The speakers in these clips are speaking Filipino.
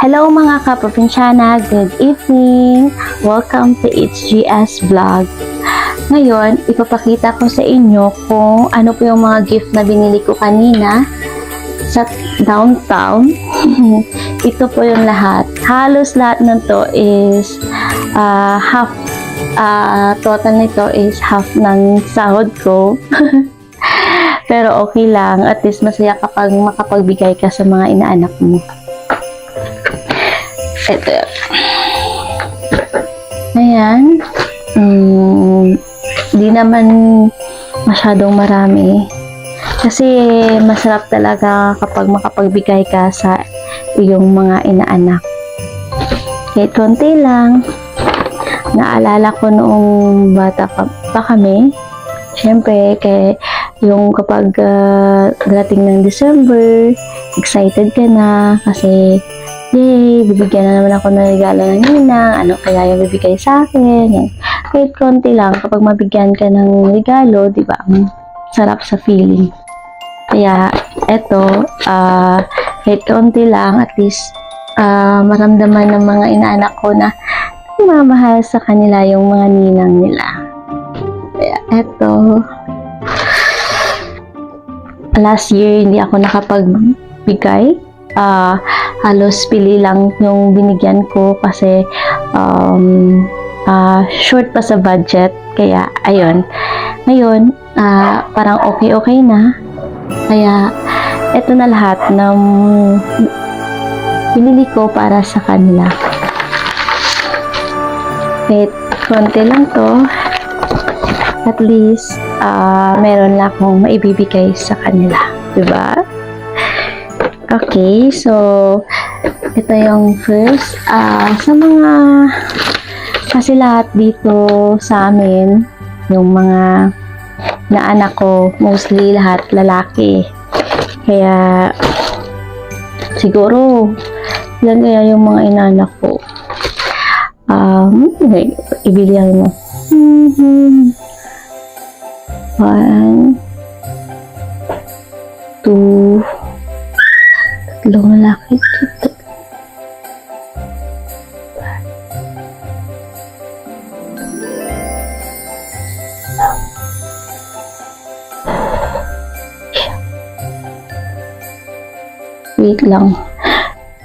Hello mga kaprobinsyana, good evening! Welcome to HGS Vlog. Ngayon, ipapakita ko sa inyo kung ano po yung mga gift na binili ko kanina sa downtown. Ito po yung lahat. Halos lahat ng to is ah, half, ah, total nito is half ng sahod ko. Pero okay lang, at least masaya kapag makapagbigay ka sa mga inaanak mo. Ito. Ayan. Mm, di naman masyadong marami. Kasi masarap talaga kapag makapagbigay ka sa iyong mga inaanak. Kahit konti lang. Naalala ko noong bata pa, kami. Siyempre, kay yung kapag ah, dating ng December, excited ka na kasi yay, bibigyan na naman ako ng regalo ng ninang, ano kaya yung bibigay sa akin, yan. Kahit konti lang, kapag mabigyan ka ng regalo, di ba, sarap sa feeling. Kaya, eto, ah, kahit konti lang, at least, ah, maramdaman ng mga inaanak ko na mamahal sa kanila yung mga ninang nila. Kaya, eto, last year, hindi ako nakapagbigay. Ah, halos pili lang yung binigyan ko kasi um, ah, short pa sa budget. Kaya, ayun. Ngayon, ah, parang okay-okay na. Kaya, eto na lahat ng binili ko para sa kanila. Kahit konti lang to, at least, ah, meron lang akong maibibigay sa kanila. Diba? Okay, so, ito yung first. Ah, sa mga, kasi lahat dito sa amin, yung mga na anak ko, mostly lahat lalaki. Kaya, siguro, yan kaya yung mga inanak ko. Um, okay, ibilihan mo. Mhm. One, two, Wait lang.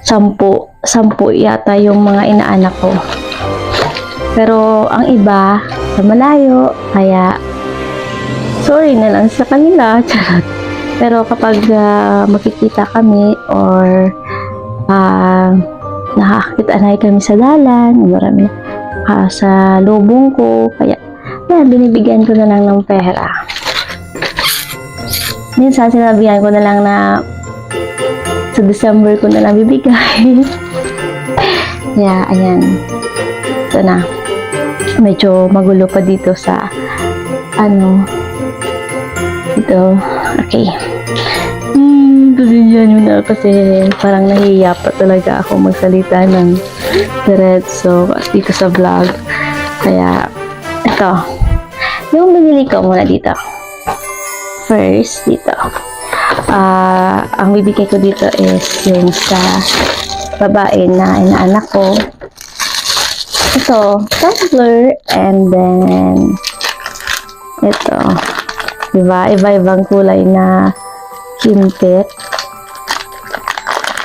Sampu. Sampu yata yung mga inaanak ko. Pero ang iba, sa malayo, kaya sorry na lang sa kanila. Charot. Pero kapag ah, makikita kami or uh, nakakita na kami sa dalan, marami ah, sa lubong ko, kaya yan, binibigyan ko na lang ng pera. Minsan sinabihan ko na lang na sa December ko na lang bibigay. kaya, ayan. Ito na. Medyo magulo pa dito sa ano ito. Okay. Hmm, pasinyan nyo na kasi parang nahiya pa talaga ako magsalita ng diretso dito sa vlog. Kaya, ito. Yung binili ko muna dito. First, dito. Ah, ang bibigay ko dito is yung sa babae na inaanak ko. Ito, tumbler, and then, ito, diba, iba-ibang kulay na kimpit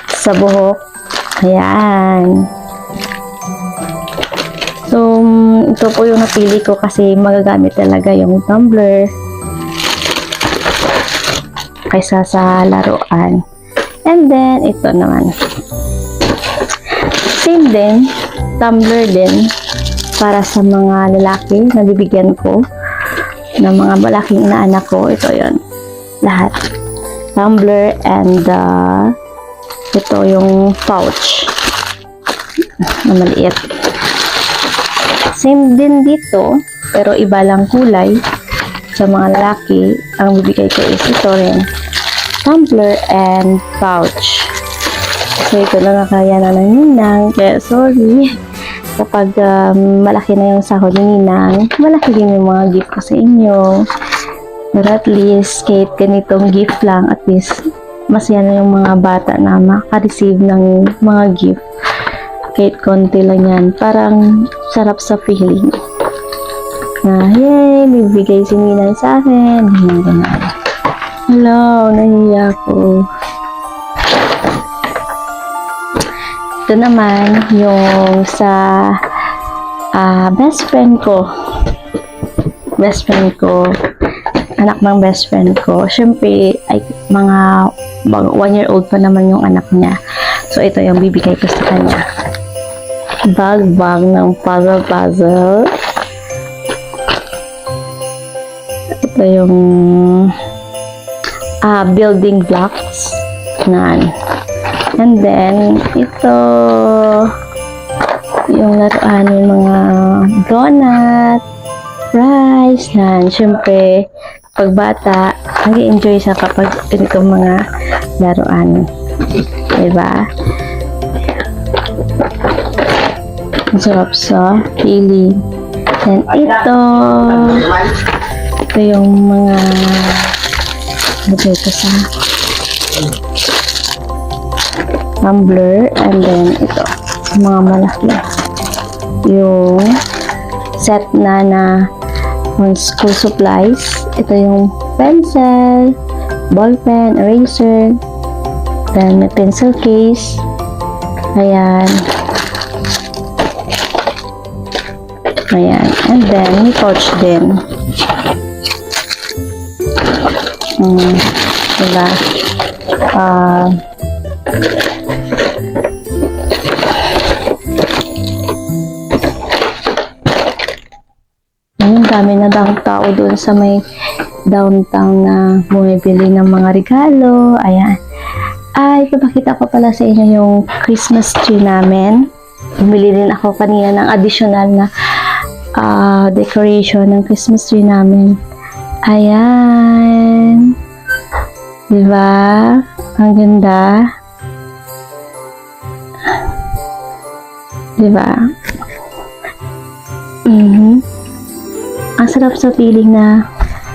sa buhok. Ayan. So, mm, ito po yung napili ko kasi magagamit talaga yung tumbler kaysa sa laruan. And then, ito naman. Same din, tumbler din para sa mga lalaki na bibigyan ko ng mga malaking inaanak ko. Ito yon Lahat. Tumbler and uh, ito yung pouch na maliit. Same din dito, pero iba lang kulay. Sa mga lalaki, ang bibigay ko is ito rin. Tumbler and pouch. So, ito na nakaya na ng ninang. Kaya, sorry. Kapag um, malaki na yung sahod ni ninang, malaki din yung mga gift ko sa inyo. Pero at least, kahit ganitong gift lang, at least, masaya na yung mga bata na makareceive ng mga gift. Kahit konti lang yan. Parang sarap sa feeling. Na, yay, may bigay si Ninay sa akin. Ganyan, ganyan. Hello, nahiya ko. Ito naman, yung sa ah, best friend ko. Best friend ko. Anak ng best friend ko. Siyempre, ay, mga one year old pa naman yung anak niya. So, ito yung bibigay ko sa kanya. Bag-bag ng puzzle-puzzle. Ito yung ah, building blocks. Nan. And then, ito, yung laruan yung mga donut, rice, nan. Siyempre, pag bata, nag-enjoy siya kapag ganito mga laruan. Diba? Ang sarap sa feeling. And ito, ito yung mga ko sa tumbler and then ito. Mga malaki. Yung set na na school supplies. Ito yung pencil ball pen, eraser. Then may pencil case. Ayan. Ayan. And then may pouch din mm, diba ah Ayun, dami na daw tao doon sa may downtown na bumibili ng mga regalo. Ayan. Ay, papakita ko pala sa inyo yung Christmas tree namin. Bumili din ako kanina ng additional na ah, decoration ng Christmas tree namin. Ayan. Diba? Ang ganda. Diba? Mhm. Ang sarap sa feeling na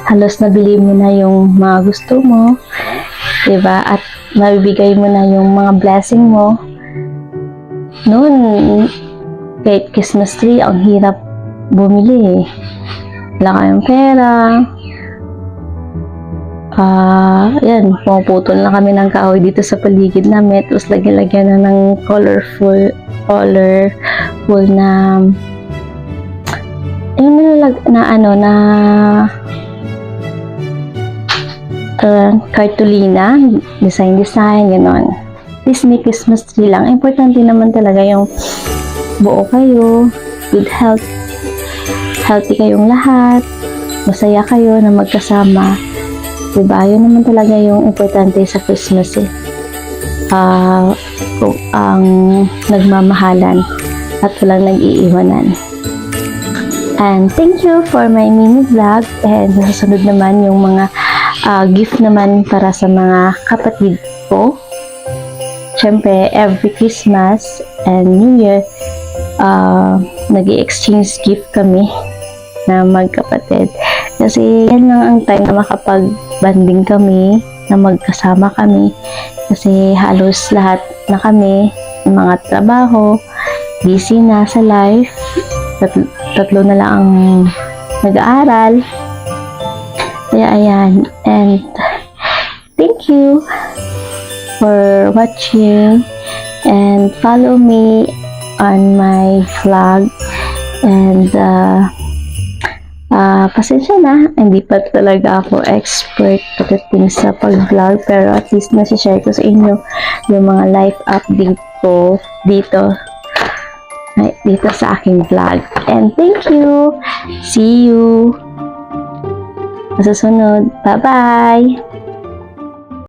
halos nabili mo na yung mga gusto mo. Diba? At mabibigay mo na yung mga blessing mo. Noon, kahit Christmas tree, ang hirap bumili. Wala kayong pera. Ah, yan, pumuputol na kami ng kahoy dito sa paligid namin. Tapos lagyan-lagyan na ng colorful, colorful na yung nilalag na ano na uh, cartolina, design design, gano'n. Please make Christmas tree lang. Importante naman talaga yung buo kayo, good health, healthy kayong lahat, masaya kayo na magkasama. Diba? Yun naman talaga yung importante sa Christmas eh. Ah, kung ang nagmamahalan at walang nag-iiwanan. And thank you for my mini vlog and susunod naman yung mga ah, gift naman para sa mga kapatid ko. Siyempre, every Christmas and New Year, uh, nag exchange gift kami na magkapatid. Kasi yan lang ang time na makapag-banding kami, na magkasama kami. Kasi halos lahat na kami, mga trabaho, busy na sa life. Tatlo, tatlo na lang ang nag-aaral. Kaya ayan. And thank you for watching and follow me on my vlog and uh, ah pasensya na, hindi pa talaga ako expert pagdating sa pag-vlog pero at least nasi-share ko sa inyo yung mga life update ko dito dito sa aking vlog. And thank you! See you! Sa susunod. Bye-bye!